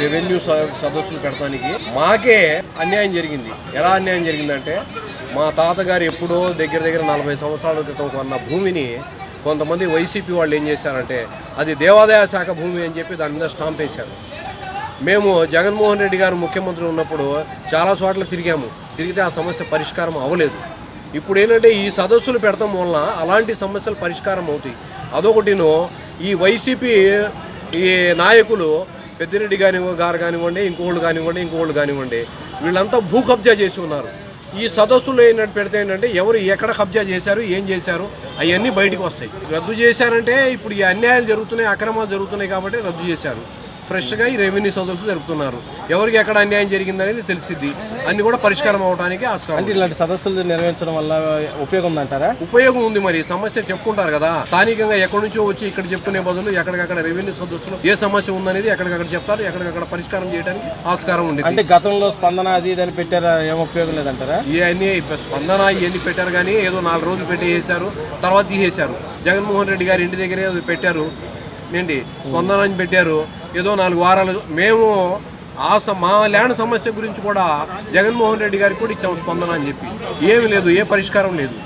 Revenue సదస్సులు పెడతానికి మాకే అన్యాయం జరిగింది. ఎలా అన్యాయం జరిగిందంటే మా తాతగారు ఎప్పుడో దగ్గర దగ్గర నలభై సంవత్సరాల క్రితం కొన్న భూమిని కొంతమంది వైసీపీ వాళ్ళు ఏం చేశారంటే అది దేవాదాయ శాఖ భూమి అని చెప్పి దాని మీద స్టాంప్ వేశారు. మేము జగన్మోహన్ రెడ్డి గారు ముఖ్యమంత్రి ఉన్నప్పుడు చాలా చోట్ల తిరిగాము. తిరిగితే ఆ సమస్య పరిష్కారం అవ్వలేదు. ఇప్పుడు ఏంటంటే ఈ సదస్సులు పెడతాం వలన అలాంటి సమస్యలు పరిష్కారం అవుతాయి. అదొకటిను ఈ వైసీపీ ఈ నాయకులు పెద్దిరెడ్డి కాని గారు కానివ్వండి ఇంకోళ్ళు కానివ్వండి ఇంకోళ్ళు కానివ్వండి వీళ్ళంతా భూ కబ్జా చేసి ఉన్నారు. ఈ సదస్సులో ఏంటంటే పెడితే ఏంటంటే ఎవరు ఎక్కడ కబ్జా చేశారు ఏం చేశారు అవన్నీ బయటకు వస్తాయి. రద్దు చేశారంటే ఇప్పుడు ఈ అన్యాయాలు జరుగుతున్నాయి అక్రమాలు జరుగుతున్నాయి కాబట్టి రద్దు చేశారు. ఫ్రెష్గా ఈ రెవెన్యూ సదస్సులు జరుపుతున్నారు. ఎవరికి ఎక్కడ అన్యాయం జరిగిందనేది తెలిసిద్ది. అన్ని కూడా పరిష్కారం అవడానికి ఆస్కారం అంటే ఇలాంటి సదస్సులు నిర్వహించడం వల్ల ఉపయోగం ఉందంటారా? ఉపయోగం ఉంది మరి. సమస్య చెప్పుకుంటారు కదా. స్థానికంగా ఎక్కడి నుంచో వచ్చి ఇక్కడ చెప్పుకునే బదులు ఎక్కడికక్కడ రెవెన్యూ సదస్సులు ఏ సమస్య ఉందనేది ఎక్కడికక్కడ చెప్తారు ఎక్కడికక్కడ పరిష్కారం చేయడానికి ఆస్కారం ఉంది అంటే గతంలో స్పందన అది ఇది అని పెట్టారా? ఏం ఉపయోగం లేదంటారా? ఇవన్నీ స్పందన ఇవన్నీ పెట్టారు కానీ ఏదో నాలుగు రోజులు పెట్టి వేసారు తర్వాత తీసేశారు. జగన్మోహన్ రెడ్డి గారి ఇంటి దగ్గరే పెట్టారు. ఏంటి? స్పందన అని పెట్టారు. ఏదో నాలుగు వారాలు మేము ఆ మా ల్యాండ్ సమస్య గురించి కూడా జగన్మోహన్ రెడ్డి గారికి కూడా ఇచ్చాము స్పందన అని చెప్పి. ఏమి లేదు ఏ పరిష్కారం లేదు.